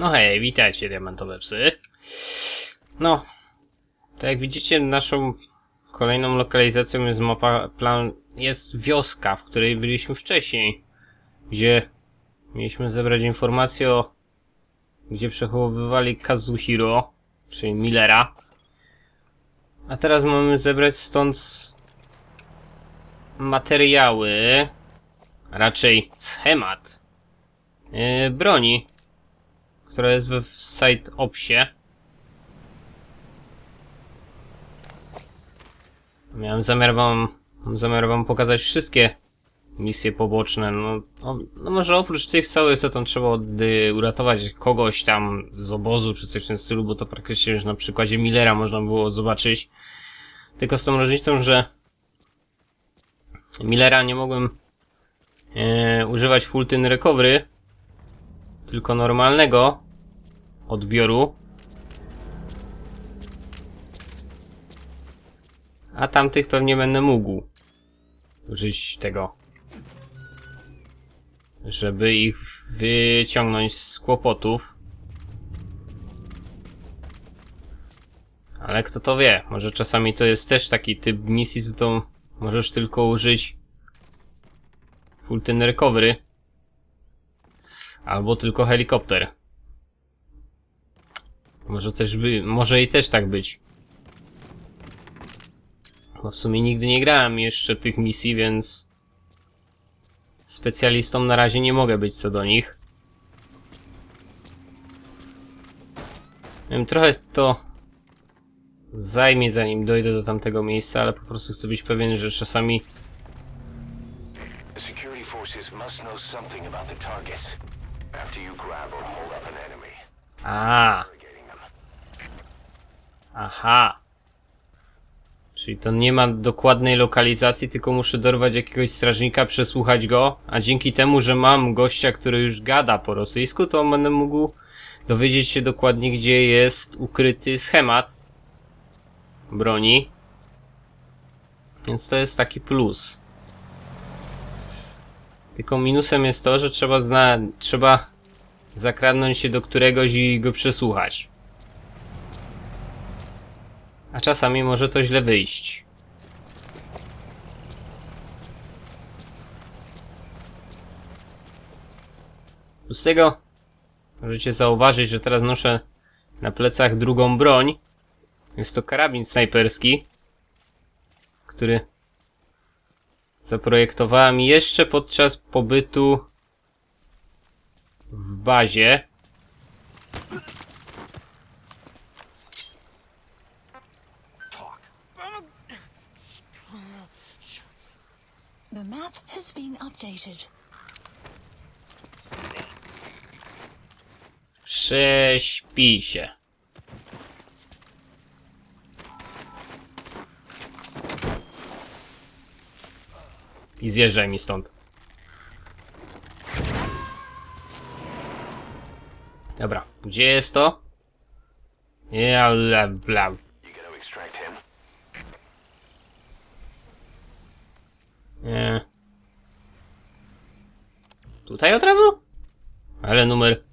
No hej, witajcie diamentowe psy. No, to jak widzicie naszą kolejną lokalizacją jest mapa, plan, jest wioska, w której byliśmy wcześniej. Gdzie mieliśmy zebrać informacje o gdzie przechowywali Kazuhiro, czyli Millera. A teraz mamy zebrać stąd materiały, raczej schemat yy, broni, która jest w site opsie. Miałem zamiar wam, zamiar wam pokazać wszystkie misje poboczne. No, no, no może oprócz tych całych, co tam trzeba od, y, uratować kogoś tam z obozu, czy coś w tym stylu, bo to praktycznie już na przykładzie Millera można było zobaczyć. Tylko z tą różnicą, że Millera nie mogłem e, używać full recovery, tylko normalnego odbioru. A tamtych pewnie będę mógł użyć tego żeby ich wyciągnąć z kłopotów. Ale kto to wie, może czasami to jest też taki typ misji, że to możesz tylko użyć full ten recovery. Albo tylko helikopter. Może też by, może i też tak być. Bo w sumie nigdy nie grałem jeszcze tych misji, więc Specjalistą na razie nie mogę być co do nich. Wiem, trochę to zajmie zanim dojdę do tamtego miejsca, ale po prostu chcę być pewien, że czasami security forces must know something about the targets. A, them. aha. Czyli to nie ma dokładnej lokalizacji, tylko muszę dorwać jakiegoś strażnika, przesłuchać go, a dzięki temu, że mam gościa, który już gada po rosyjsku, to będę mógł dowiedzieć się dokładnie, gdzie jest ukryty schemat broni. Więc to jest taki plus. Tylko minusem jest to, że trzeba zna trzeba zakradnąć się do któregoś i go przesłuchać. A czasami może to źle wyjść. Z tego możecie zauważyć, że teraz noszę na plecach drugą broń. Jest to karabin snajperski, który zaprojektowałem jeszcze podczas pobytu w bazie. The map has been updated. Prześpij się. I zjeżdżaj mi stąd. Dobra, gdzie jest to? Ja, bla, bla. Nie. Tutaj od razu? Ale numer.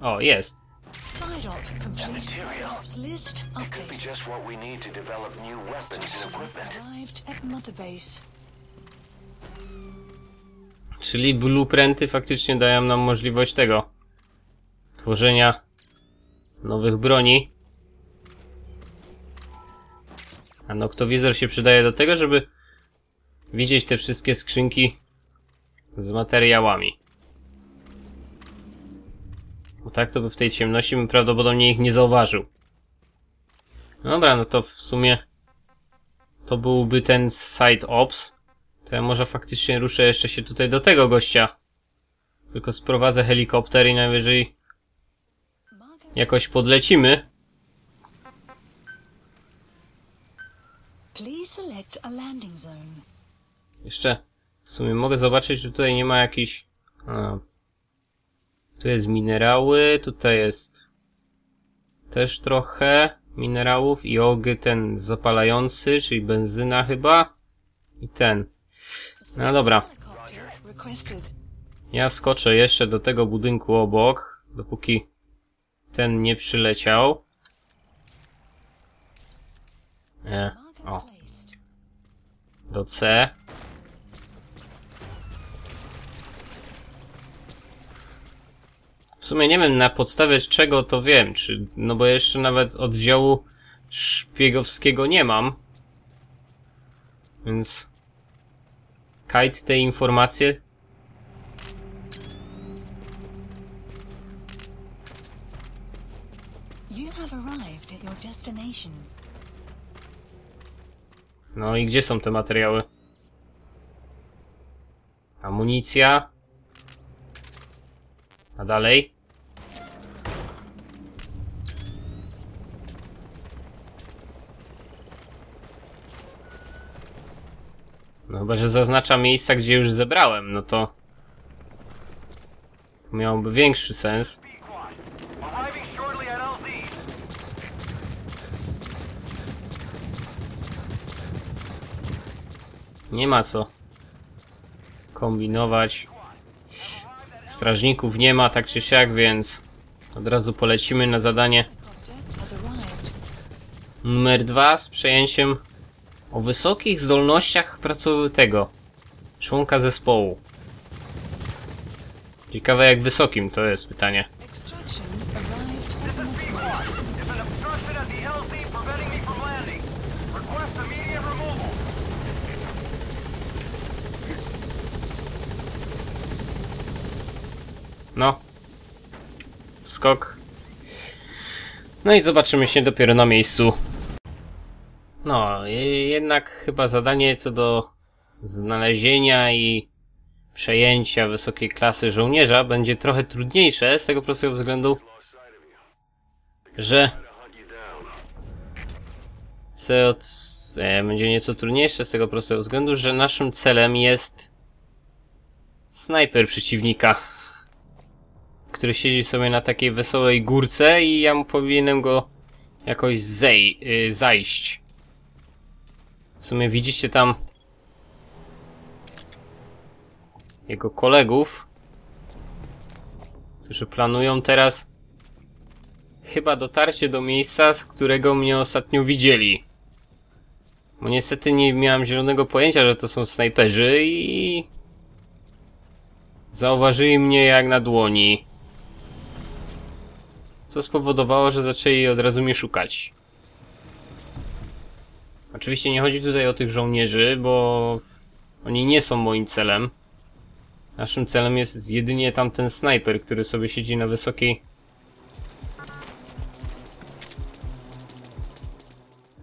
O, jest. List It could be just what we need to develop new weapons and equipment. Arrived at Mother Base. Czyli blueprinty faktycznie dają nam możliwość tego. Tworzenia nowych broni. A noktowizor się przydaje do tego, żeby widzieć te wszystkie skrzynki z materiałami. Bo tak to by w tej ciemności bym prawdopodobnie ich nie zauważył. Dobra, no to w sumie to byłby ten site ops. To ja może faktycznie ruszę jeszcze się tutaj do tego gościa. Tylko sprowadzę helikopter i najwyżej jakoś podlecimy. Jeszcze w sumie mogę zobaczyć, że tutaj nie ma jakichś... A. Tu jest minerały, tutaj jest też trochę minerałów i ogy ten zapalający, czyli benzyna chyba. I ten. No dobra. Ja skoczę jeszcze do tego budynku obok, dopóki ten nie przyleciał. E, o, do C. W sumie nie wiem na podstawie czego to wiem, czy, no bo jeszcze nawet oddziału szpiegowskiego nie mam. Więc Kite te informacje. No i gdzie są te materiały? Amunicja. A dalej? Chyba, że zaznacza miejsca, gdzie już zebrałem, no to... Miałoby większy sens. Nie ma co kombinować. Strażników nie ma tak czy siak, więc od razu polecimy na zadanie numer dwa z przejęciem o wysokich zdolnościach pracowitego członka zespołu. Ciekawe jak wysokim to jest pytanie. No. Skok. No i zobaczymy się dopiero na miejscu. No, jednak chyba zadanie co do znalezienia i przejęcia wysokiej klasy żołnierza będzie trochę trudniejsze z tego prostego względu, że e, będzie nieco trudniejsze z tego prostego względu, że naszym celem jest snajper przeciwnika który siedzi sobie na takiej wesołej górce i ja mu powinienem go jakoś zej y, zajść. W sumie widzicie tam jego kolegów, którzy planują teraz chyba dotarcie do miejsca, z którego mnie ostatnio widzieli. Bo niestety nie miałem zielonego pojęcia, że to są snajperzy i zauważyli mnie jak na dłoni. Co spowodowało, że zaczęli od razu mnie szukać. Oczywiście nie chodzi tutaj o tych żołnierzy, bo oni nie są moim celem. Naszym celem jest jedynie tamten snajper, który sobie siedzi na wysokiej...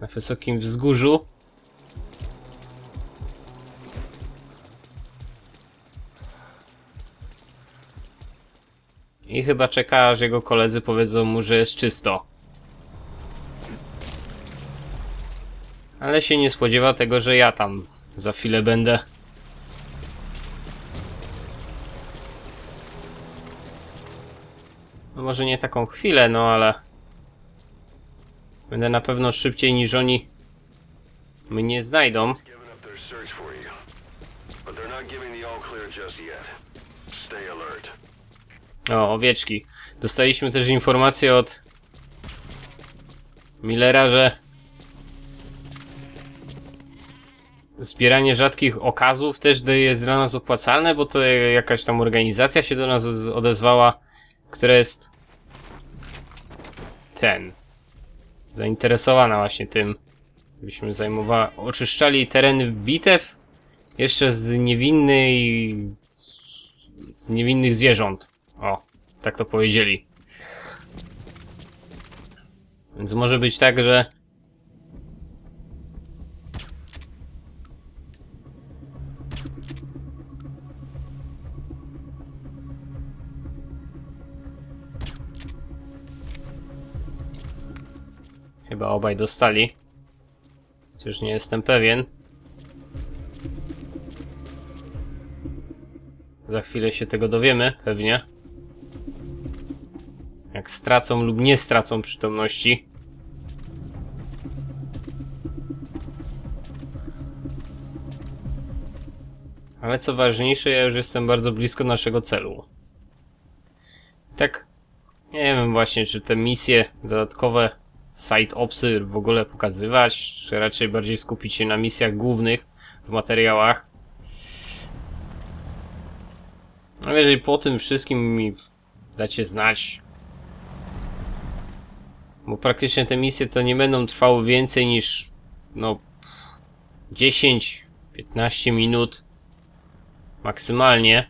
Na wysokim wzgórzu. I chyba czeka, aż jego koledzy powiedzą mu, że jest czysto. Ale się nie spodziewa tego, że ja tam za chwilę będę. No może nie taką chwilę, no ale... Będę na pewno szybciej niż oni mnie znajdą. O, owieczki. Dostaliśmy też informację od Millera, że zbieranie rzadkich okazów też jest dla nas opłacalne, bo to jakaś tam organizacja się do nas odezwała, która jest ten zainteresowana właśnie tym, byśmy zajmowała, oczyszczali tereny bitew jeszcze z niewinnej z niewinnych zwierząt. O, tak to powiedzieli. Więc może być tak, że Chyba obaj dostali. Chociaż nie jestem pewien. Za chwilę się tego dowiemy, pewnie. Jak stracą lub nie stracą przytomności. Ale co ważniejsze, ja już jestem bardzo blisko naszego celu. Tak, nie wiem właśnie, czy te misje dodatkowe side opsy w ogóle pokazywać, czy raczej bardziej skupić się na misjach głównych w materiałach. Ale jeżeli po tym wszystkim mi dacie znać, bo praktycznie te misje to nie będą trwały więcej niż no 10-15 minut maksymalnie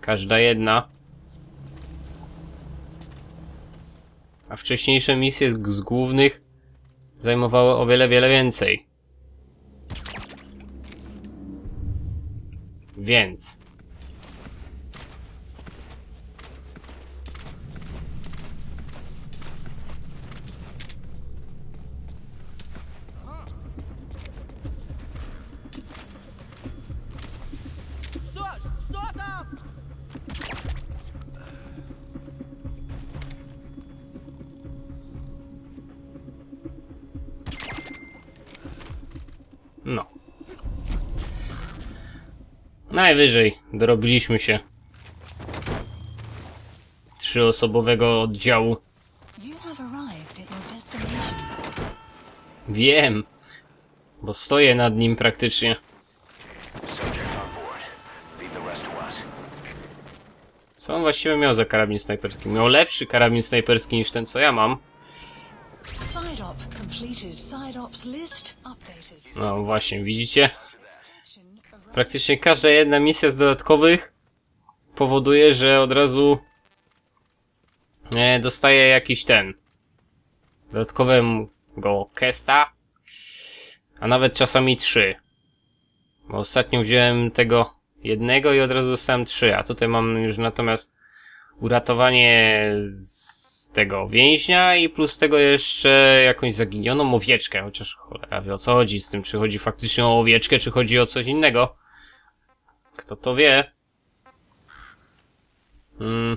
każda jedna. A wcześniejsze misje z głównych zajmowały o wiele, wiele więcej. Więc. Najwyżej dorobiliśmy się trzyosobowego oddziału. Wiem, bo stoję nad nim praktycznie. Co on właściwie miał za karabin snajperski? Miał lepszy karabin snajperski niż ten, co ja mam. No właśnie, widzicie? Praktycznie każda jedna misja z dodatkowych powoduje, że od razu e, dostaję jakiś ten dodatkowego kesta, a nawet czasami trzy. Bo ostatnio wziąłem tego jednego i od razu dostałem trzy, a tutaj mam już natomiast uratowanie z tego więźnia i plus tego jeszcze jakąś zaginioną owieczkę, chociaż cholera wie o co chodzi z tym, czy chodzi faktycznie o owieczkę, czy chodzi o coś innego. Kto to wie? Mm.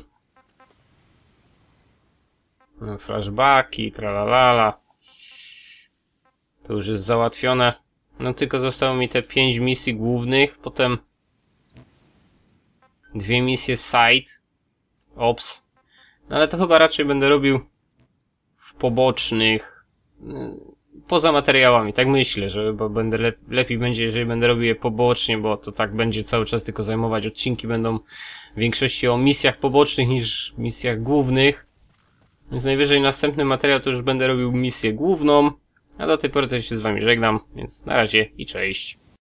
No, flashbacki, tralalala. To już jest załatwione. No tylko zostało mi te pięć misji głównych, potem dwie misje side, ops. No ale to chyba raczej będę robił w pobocznych, mm, poza materiałami, tak myślę, że bo będę lep lepiej będzie, jeżeli będę robił je pobocznie, bo to tak będzie cały czas tylko zajmować. Odcinki będą w większości o misjach pobocznych niż misjach głównych. Więc najwyżej następny materiał to już będę robił misję główną. A do tej pory to się z wami żegnam, więc na razie i cześć.